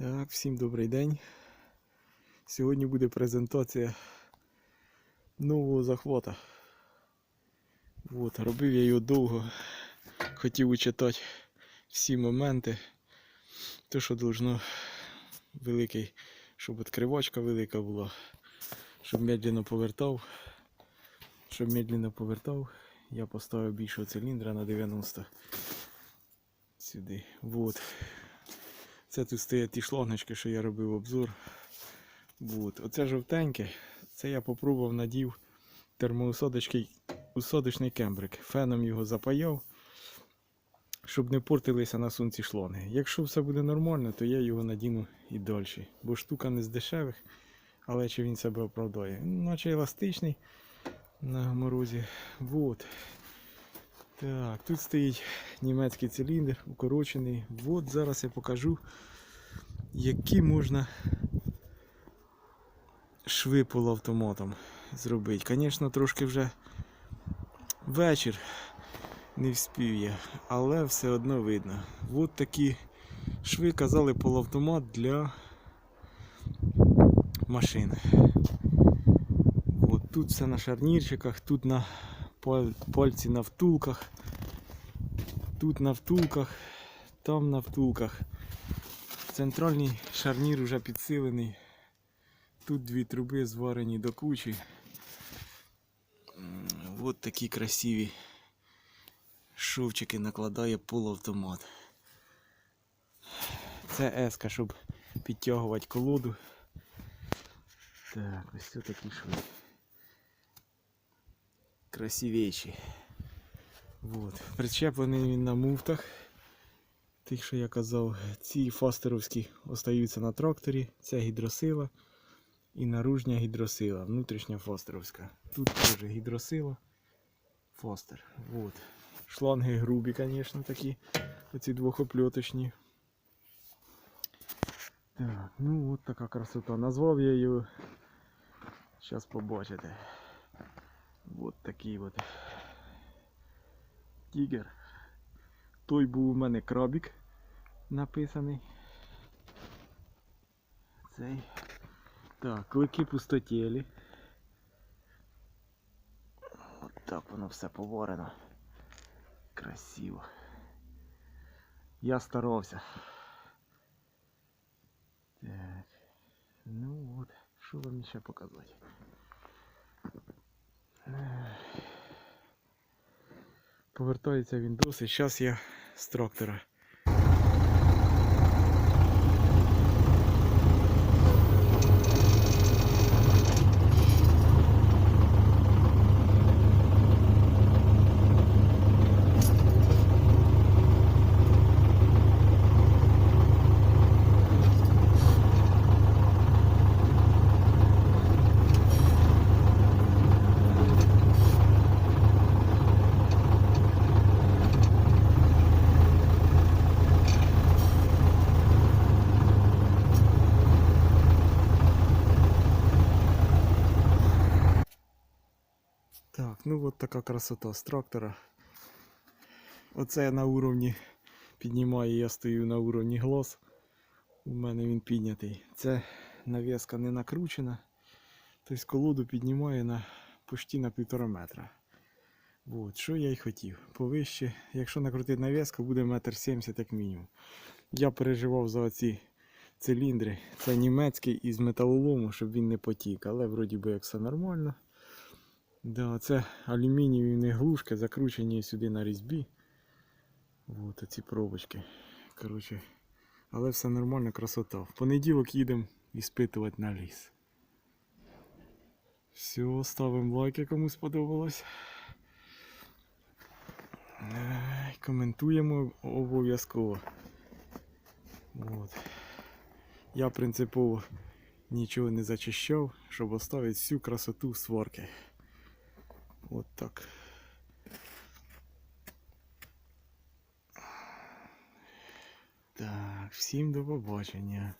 Так, всім добрий день. Сьогодні буде презентація нового захвата. От, робив я його довго. Хотів учитати всі моменти. То, що должно великий, щоб відкривачка велика була, щоб медленно повертав. Щоб медленно повертав, я поставив більшого циліндра на 90 сюди. Вот. Це тут стоять ті шлангочки, що я робив обзор. Вот. Оце жовтеньке. Це я попробував надів термоусадочний усадочний кембрик. Феном його запаяв, щоб не портилися на сонці шланги. Якщо все буде нормально, то я його надіну і далі. Бо штука не з дешевих, але чи він себе оправдає. Наче еластичний на морозі. Вот. Так, тут стоїть німецький циліндр, укорочений. От зараз я покажу, які можна шви полуавтоматом зробити. Звісно, трошки вже вечір не вспів я, але все одно видно. От такі шви казали полуавтомат для машин. От тут все на шарнірчиках, тут на пальці на втулках. Тут на втулках, там на втулках. Центральний шарнір вже підсилений. Тут дві труби зварені до кучі. От такі красиві шовчики накладає полуавтомат. Це еска, щоб підтягувати колоду. Так, ось такі шви. Красивіші. Вот. Причеплений він на муфтах. Тих, що я казав, ці фастеровські остаються на тракторі. Це гідросила і наружня гідросила, внутрішня фастеровська. Тут теж гідросила. Фастер. Вот. Шланги грубі, звісно, такі. Оці двохопльоточні. Так, ну от така красота. Назвав я його. Зараз побачите. От такий от тігер. Той був у мене крабік написаний. Цей. Так, клики пустотілі. От так воно все поворено. Красиво. Я старався. Так. Ну от, що вам ще показати? Повертається він досить. Зараз я з трактора. Так, ну от така красота з трактора. Оце я на уровні піднімаю, я стою на уровні глаз. У мене він піднятий. Це нав'язка не накручена. Тобто колоду піднімаю на почти на півтора метра. От, що я й хотів. Повище, якщо накрутити нав'язку, буде метр сімдесят як мінімум. Я переживав за оці циліндри. Це німецький із металолому, щоб він не потік, але вроді би як все нормально. Да, це алюмінієві глушки, закручені сюди на різьбі. Вот оці пробочки. Коротше, але все нормально, красота. В понеділок їдемо іспитувати на ліс. Все, ставимо лайки, кому сподобалось. Коментуємо обов'язково. От. Я принципово нічого не зачищав, щоб оставити всю красоту сварки. От так. Так, всім до побачення.